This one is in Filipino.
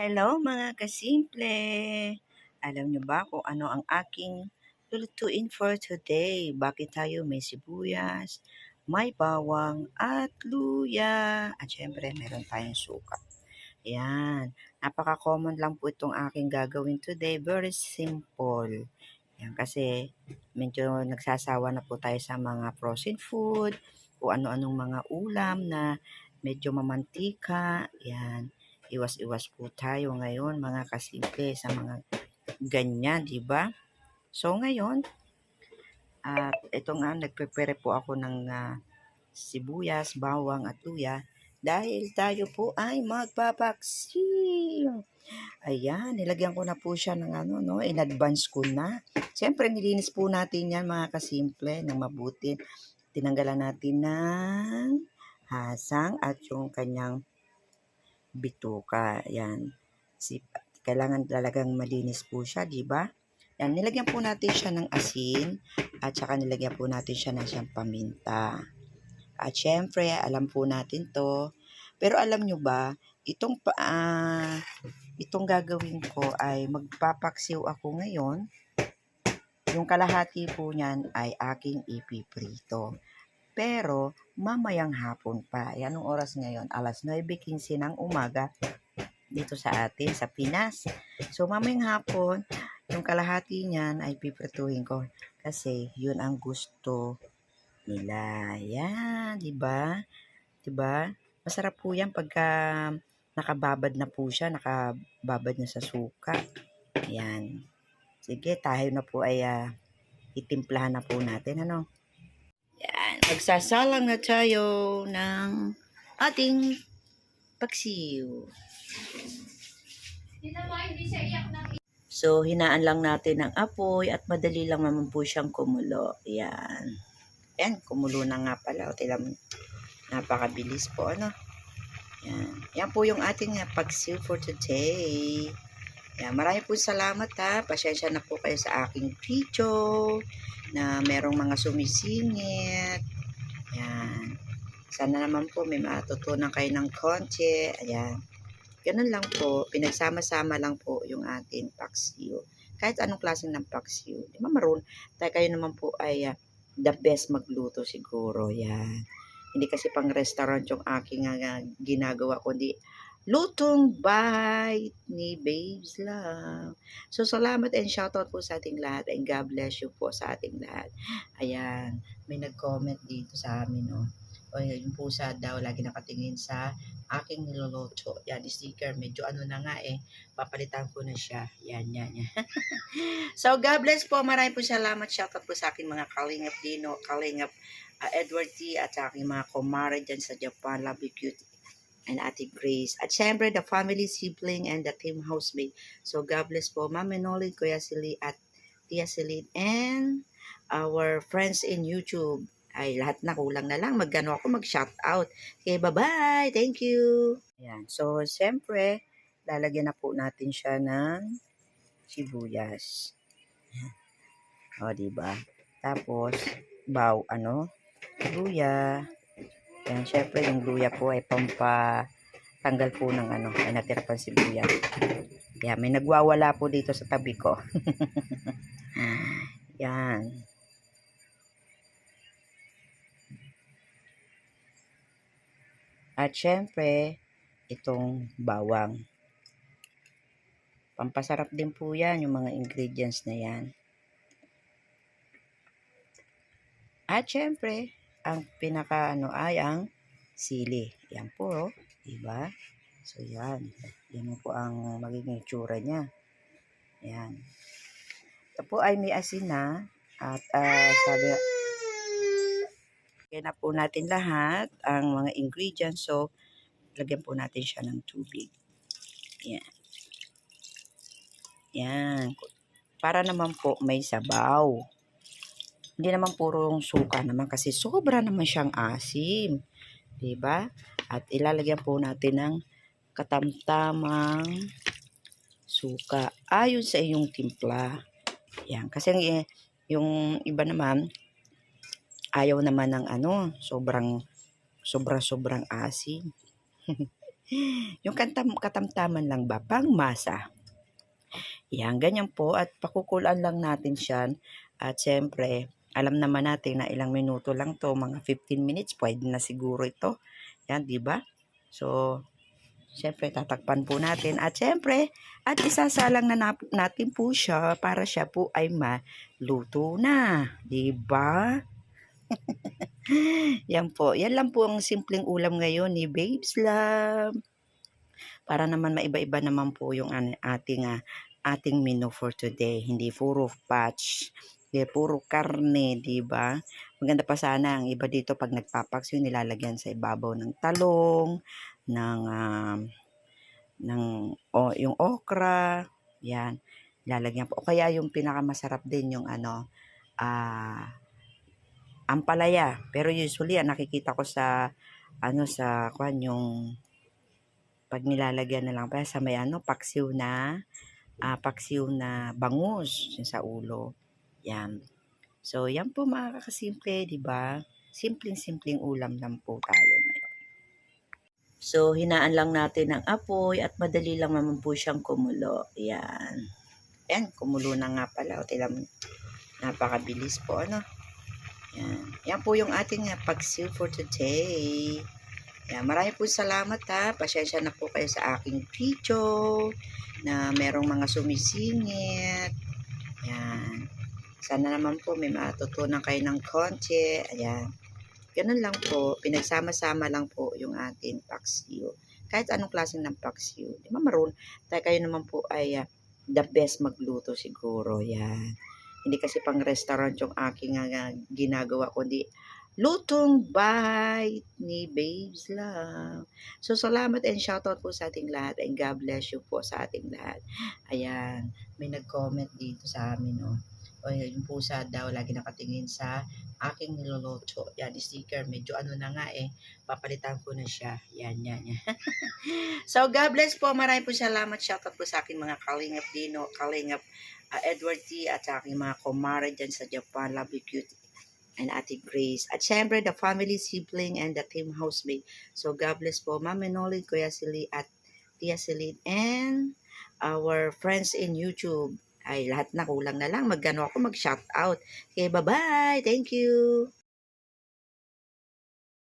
Hello mga kasimple! Alam niyo ba kung ano ang aking lulutuin for today? Bakit tayo may sibuyas, may bawang at luya? At syempre meron tayong suka. Yan. Napaka-common lang po itong aking gagawin today. Very simple. Yan kasi medyo nagsasawa na po tayo sa mga frozen food o ano-anong mga ulam na medyo mamantika. Yan iwas-iwas po tayo ngayon mga kasimple sa mga ganyan, di ba? So ngayon, at ito nga, nagprepare po ako ng ah, sibuyas, bawang at luya dahil tayo po ay magpapaksil. Ayan, nilagyan ko na po siya ng ano, no, in advance ko na. Siyempre, nilinis po natin yan mga kasimple ng mabuti. Tinanggalan natin ng hasang at yung kanyang bituka. Yan. Si, kailangan talagang malinis po siya, di ba? Yan, nilagyan po natin siya ng asin at saka nilagyan po natin siya ng siyang paminta. At syempre, alam po natin to. Pero alam nyo ba, itong, ah, itong gagawin ko ay magpapaksiw ako ngayon. Yung kalahati po niyan ay aking ipiprito. Pero, mamayang hapon pa. Yan ang oras ngayon, alas 9.15 ng umaga dito sa atin, sa Pinas. So, mamayang hapon, yung kalahati niyan ay piprituhin ko. Kasi, yun ang gusto nila. Yan, di ba? Di ba? Masarap po yan pagka nakababad na po siya, nakababad na sa suka. Yan. Sige, tayo na po ay uh, itimplahan na po natin, ano? Magsasalang na tayo ng ating paksiw. So, hinaan lang natin ng apoy at madali lang naman po siyang kumulo. Yan. Yan, kumulo na nga pala. O, tilam, napakabilis po, ano? Yan. Yan po yung ating paksiw for today. Yan, marami po salamat ha. Pasensya na po kayo sa aking video na merong mga sumisingit. Sana naman po may matutunan kayo ng konti. Ayan. Ganun lang po. Pinagsama-sama lang po yung ating paksiw. Kahit anong klaseng ng paksiw. Di ba maroon? Tayo kayo naman po ay uh, the best magluto siguro. Yan. Hindi kasi pang restaurant yung aking uh, ginagawa, kundi Lutong Bite ni Babes Love. So, salamat and shoutout po sa ating lahat and God bless you po sa ating lahat. Ayan, may nag-comment dito sa amin, no. O, yung pusa daw, lagi nakatingin sa aking niloloto. Yan, sticker, medyo ano na nga eh, papalitan ko na siya. Yan, yan, yan. so, God bless po. Maraming po salamat. Shoutout po sa aking mga kalingap Dino, kalingap uh, Edward T. at sa aking mga kumare dyan sa Japan. Love you, cute and Ate Grace. At syempre, the family sibling and the team housemate. So, God bless po, Ma'am Menolid, Kuya Sili, at Tia Silid, and our friends in YouTube. Ay, lahat na kulang na lang. Magano ako, mag-shout out. Okay, bye-bye. Thank you. Ayan. So, syempre, lalagyan na po natin siya ng sibuyas. O, diba? Tapos, baw, ano? Luya. Yan, syempre yung luya po ay pampa tanggal po ng ano, ay natira pang sibuyas. Yan, may nagwawala po dito sa tabi ko. Yan. At syempre, itong bawang. Pampasarap din po yan, yung mga ingredients na yan. At syempre, ang pinaka ano ay ang sili. Yan po, oh. diba? So yan, yan po ang magiging itsura niya. Yan. Ito po ay may asin na at uh, sabi Lagyan na po natin lahat ang mga ingredients. So, lagyan po natin siya ng tubig. Yan. Yan. Para naman po may sabaw. Hindi naman purong suka naman kasi sobra naman siyang asim. 'Di ba? At ilalagyan po natin ng katamtamang suka ayon sa iyong timpla. Yan. Kasi yung iba naman, ayaw naman ng ano, sobrang, sobra-sobrang asim. yung katamtaman lang ba? Pangmasa. Yan, ganyan po. At pakukulan lang natin siya. At syempre, alam naman natin na ilang minuto lang to, mga 15 minutes, pwede na siguro ito. Yan, di ba? So, syempre, tatakpan po natin. At syempre, at isasalang na natin po siya para siya po ay maluto na. Di ba? Yan po. Yan lang po ang simpleng ulam ngayon ni Babes Love. Para naman maiba-iba naman po yung ating ah, ating menu for today. Hindi puro patch, hindi puro karne, di ba? Maganda pa sana ang iba dito pag nagpapaks yung nilalagyan sa ibabaw ng talong, ng um, ng o, yung okra, yan. Lalagyan po. O kaya yung pinakamasarap din yung ano, ah, ampalaya. Pero usually, ang nakikita ko sa, ano, sa, kwan, yung, pag nilalagyan na lang pa sa may ano, paksiw na, ah, paksiw na bangus sa ulo. Yan. So, yan po mga kakasimple, di ba? Simpleng-simpleng ulam lang po tayo ngayon. So, hinaan lang natin ang apoy at madali lang naman po siyang kumulo. Yan. Yan, kumulo na nga pala. O, tilam, napakabilis po, ano? Yan. Yan po yung ating pagsiw for today. Yan, marami po salamat ha. Pasensya na po kayo sa aking video na merong mga sumisingit. Sana naman po may matutunan kayo ng konti. Ayan. Ganun lang po. Pinagsama-sama lang po yung ating paksiw. Kahit anong klase ng paksiw. Di ba maroon? Tayo kayo naman po ay ah, the best magluto siguro. Yan. Hindi kasi pang restaurant yung aking ah, ginagawa, kundi lutong bahay ni Babes Love. So, salamat and shoutout po sa ating lahat and God bless you po sa ating lahat. Ayan, may nag-comment dito sa amin, oh. O, yung pusa daw, lagi nakatingin sa aking niloloto. Yan, sticker, medyo ano na nga eh, papalitan ko na siya. Yan, yan, yan. so, God bless po. Maraming po salamat. Shoutout po sa aking mga Kalingap Dino, Kalingap uh, Edward T. at sa aking mga kumare dyan sa Japan. Love you, cute and Ate Grace. At syempre, the family sibling and the team housemate. So, God bless po. Ma'am Menolid, Kuya Sili, at Tia Celine, and our friends in YouTube. Ay, lahat na kulang na lang. Magano ako mag-shout out. Okay, bye-bye. Thank you.